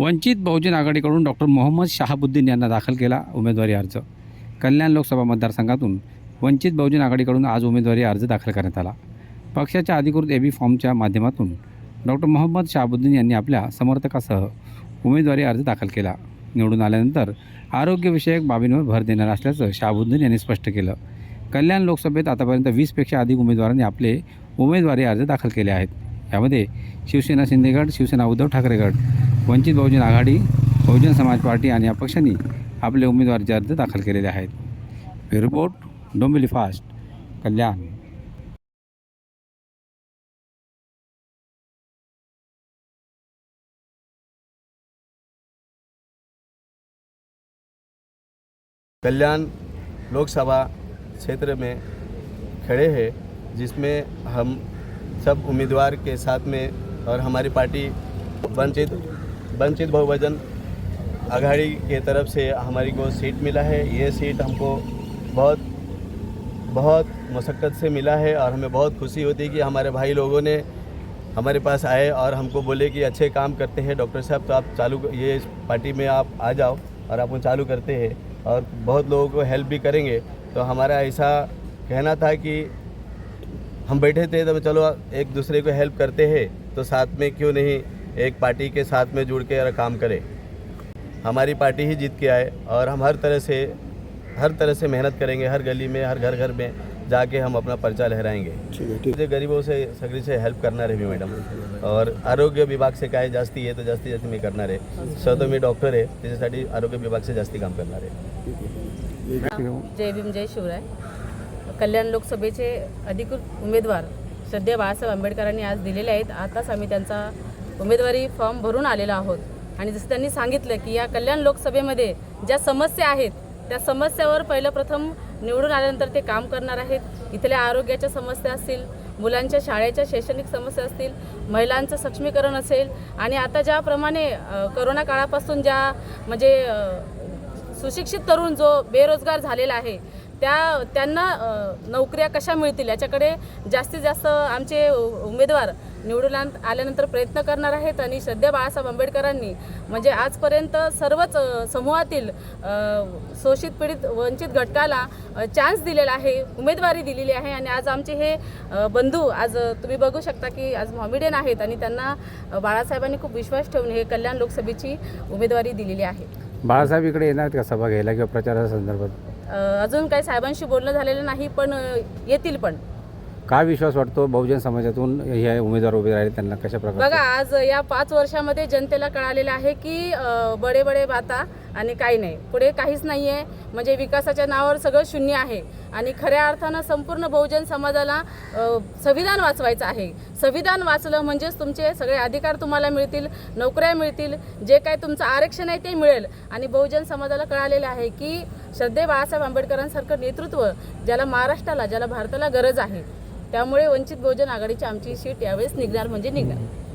वंचित बहुजन आघाडीकडून डॉक्टर मोहम्मद शहाबुद्दीन यांना दाखल केला उमेदवारी अर्ज. कल्याण लोकसभा मतदारसंघातून वंचित बहुजन आघाडीकडून आज उमेदवारी अर्ज दाखल करण्यात आला. पक्षाच्या अधिकृत एबी फॉर्मच्या माध्यमातून डॉक्टर मोहम्मद शहाबुद्दीन यांनी आपल्या समर्थकासह उमेदवारी अर्ज दाखल केला. निवडून आल्यानंतर आरोग्यविषयक बाबींवर भर देणार असल्याचं शहाबुद्दीन यांनी स्पष्ट केलं. कल्याण लोकसभेत आतापर्यंत वीसपेक्षा अधिक उमेदवारांनी आपले उमेदवारी अर्ज दाखल केले आहेत. यामध्ये शिवसेना शिंदेगड शिवसेना उद्धव ठाकरे गट वंचित बहुजन आघाडी, बहुजन समाज पार्टी आणि अपक्षांनी आपले उमेदवारीचे अर्ज़ दाखल आहेत. Bureau report, Dombivli fast, Kalyan. Kalyan Lok Sabha क्षेत्र में खड़े हैं, जिसमें हम सब उम्मीदवार के साथ में और हमारी पार्टी वंचित वंचित बहुवचन आघाड़ी के तरफ़ से हमारी को सीट मिला है। ये सीट हमको बहुत बहुत मशक्क़त से मिला है और हमें बहुत खुशी होती है कि हमारे भाई लोगों ने हमारे पास आए और हमको बोले कि अच्छे काम करते हैं। डॉक्टर साहब तो आप चालू ये पार्टी में आप आ जाओ और आप चालू करते हैं और बहुत लोगों को हेल्प भी करेंगे। तो हमारा ऐसा कहना था कि हम बैठे थे तो चलो एक दूसरे को हेल्प करते हैं तो साथ में क्यों नहीं एक पार्टी के साथ में जुड़ के काम करें हमारी पार्टी ही जीत के आए और हम हर तरह से हर तरह से मेहनत करेंगे हर गली में हर घर घर में जाके हम अपना पर्चा लहराएँगे। मुझे गरीबों से सगरी से हेल्प करना आहे मी मॅडम। और आरोग्य विभाग से काय जास्ती आहे तर जास्तीत जास्त मी करणार आहे स्वतः मी डॉक्टर आहे त्याच्यासाठी आरोग्य विभाग से जास्ती काम करणार आहे जय भीम जय शिवराय। कल्याण लोकसभेचे अधिकृत उमेदवार श्रद्धेय बाळासाहेब आंबेडकरांनी आज दिलेले आहेत. आताच आम्ही त्यांचा उमेदवारी फॉर्म भरून आलेलो आहोत. आणि जसं त्यांनी सांगितलं की या कल्याण लोकसभेमध्ये ज्या समस्या आहेत त्या समस्यावर पहिलं प्रथम निवडून आल्यानंतर ते काम करणार आहेत. इथल्या आरोग्याच्या समस्या असतील मुलांच्या शाळेच्या शैक्षणिक समस्या असतील महिलांचं सक्षमीकरण असेल आणि आता ज्याप्रमाणे करोना काळापासून ज्या म्हणजे सुशिक्षित तरुण जो बेरोजगार झालेला आहे त्या त्यांना नोकऱ्या कशा मिळतील याच्याकडे जास्तीत जास्त आमचे उमेदवार निवडून आल्यानंतर प्रयत्न करणार आहेत आणि श्रद्धेय बाळासाहेब आंबेडकरांनी म्हणजे आजपर्यंत सर्वच समूहातील शोषित पीडित वंचित घटकाला चान्स दिलेला आहे उमेदवारी दिलेली आहे आणि आज आमचे हे बंधू आज तुम्ही बघू शकता की आज मॉमिडियन आहेत आणि त्यांना बाळासाहेबांनी खूप विश्वास ठेवून हे कल्याण लोकसभेची उमेदवारी दिलेली आहे. बाळासाहेब इकडे येणार का सभा घ्यायला किंवा प्रचारासंदर्भात अजून काही साहेबांशी बोलणं झालेलं नाही पण येतील पण. काय विश्वास वाटतो बहुजन समाजातून हे उमेदवार उभे राहिले त्यांना कशा बघा प्रकारे आज या पाच वर्षामध्ये जनतेला कळालेलं आहे की बडे बडे बाता आणि काही नाही. पुढे काहीच नाही आहे म्हणजे विकासाच्या नावावर सगळं शून्य आहे. आणि खऱ्या अर्थानं संपूर्ण बहुजन समाजाला संविधान वाचवायचं आहे. संविधान वाचलं म्हणजेच तुमचे सगळे अधिकार तुम्हाला मिळतील नोकऱ्या मिळतील जे काय तुमचं आरक्षण आहे ते मिळेल. आणि बहुजन समाजाला कळालेलं आहे की श्रद्धे बाळासाहेब आंबेडकरांसारखं नेतृत्व ज्याला महाराष्ट्राला ज्याला भारताला गरज आहे त्यामुळे वंचित बहुजन आघाडीची आमची सीट यावेळेस निघणार म्हणजे निघणार.